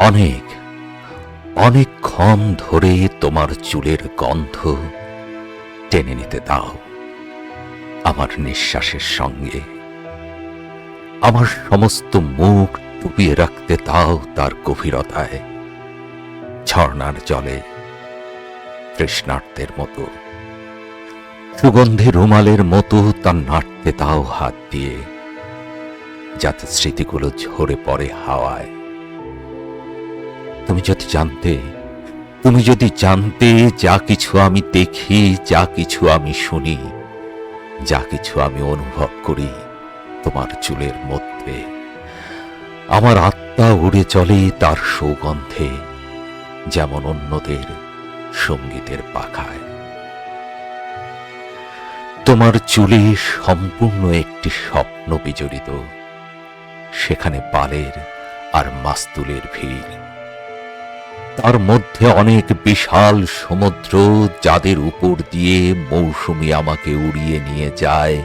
অনেক অনেকক্ষণ ধরে তোমার চুলের গন্ধ টেনে নিতে দাও। আমার নিঃশ্বাসের সঙ্গে আমার সমস্ত মুখ ডুবিয়ে রাখতে দাও তার গভীরতায়। ঝর্ণার জলে তৃষ্ণার্তের মতো, সুগন্ধে রুমালের মতো তার নাড়তে দাও হাত দিয়ে, যাতে স্মৃতিগুলো ঝরে পড়ে হাওয়ায়। তুমি যদি জানতে, তুমি যদি জানতে যা কিছু আমি দেখি, যা কিছু আমি শুনি, যা কিছু আমি অনুভব করি তোমার চুলের মধ্যে, আমার আত্মা উড়ে চলে তার সৌগন্ধে, যেমন অন্যদের সঙ্গীতের পাখায়। তোমার চুলে সম্পূর্ণ একটি স্বপ্ন বিজড়িত, সেখানে পালের আর মাস্তুলের ভিড়। তার মধ্যে অনেক বিশাল সমুদ্র যাদের উপর দিয়ে মৌসুমি আমাকে উড়িয়ে নিয়ে যায়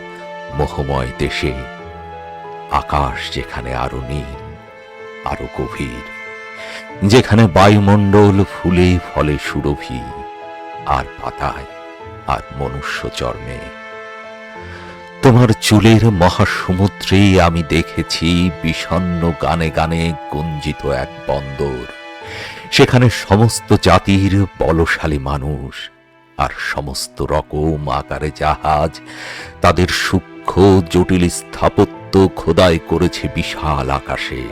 মোহময় দেশে। আকাশ যেখানে আরও নীল, আরও গভীর, যেখানে বায়ুমণ্ডল ফুলে ফলে সুরভি, আর পাতায়, আর মনুষ্য চর্মে। তোমার চুলের মহাসমুদ্রে আমি দেখেছি বিষণ্ন গানে গানে গুঞ্জিত এক বন্দর। সেখানে সমস্ত জাতির বলশালী মানুষ আর সমস্ত রকম আকারে জাহাজ তাদের সূক্ষ্ম, জটিল স্থাপত্য খোদাই করেছে বিশাল আকাশে।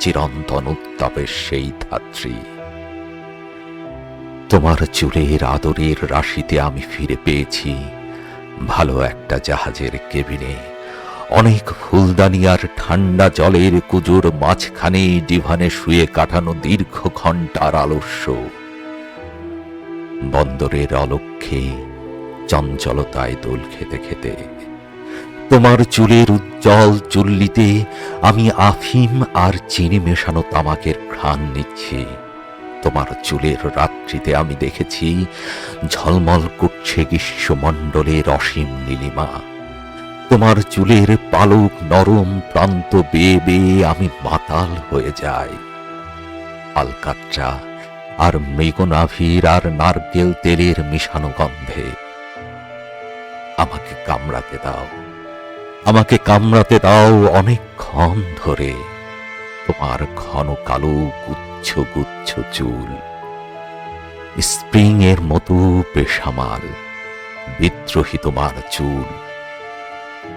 চিরন্তন উত্তাপের সেই ধাত্রী। তোমার চুলের আদরের রাশিতে আমি ফিরে পেয়েছি ভালো একটা জাহাজের কেবিনে। অনেক ফুলদানি আর ঠান্ডা জলের কুজোর মাঝখানে ডিভানে শুয়ে কাটানো দীর্ঘ ঘণ্টার আলস্য। বন্দরের অলক্ষে চঞ্চলতায় দোল খেতে খেতে, তোমার চুলের উজ্জ্বল চুল্লিতে আমি আফিম আর চিনি মেশানো তামাকের ঘ্রাণ নিচ্ছি। তোমার চুলের রাত্রিতে আমি দেখেছি ঝলমল করছে গ্রীষ্মমণ্ডলের অসীম নীলিমা। তোমার চুলের পালক নরম প্রান্ত বেয়ে বেয়ে আমি মাতাল হয়ে যাই। আলকাত্রা আর মৃগনাভির আর নারকেল তেলের মিশানো গন্ধে আমাকে কামড়াতে দাও। আমাকে কামড়াতে দাও অনেকক্ষণ ধরে। তোমার ঘন কালো গুচ্ছ গুচ্ছ চুল। স্প্রিং এর মতো বেসামাল, বিদ্রোহী তোমার চুল।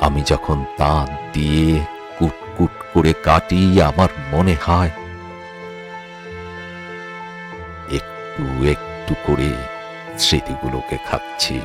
আমি যখন তা দিয়ে কুটকুট করে কাটি, আমার মনে হয় একটু একটু করে স্মৃতিগুলোকে খাচ্ছি।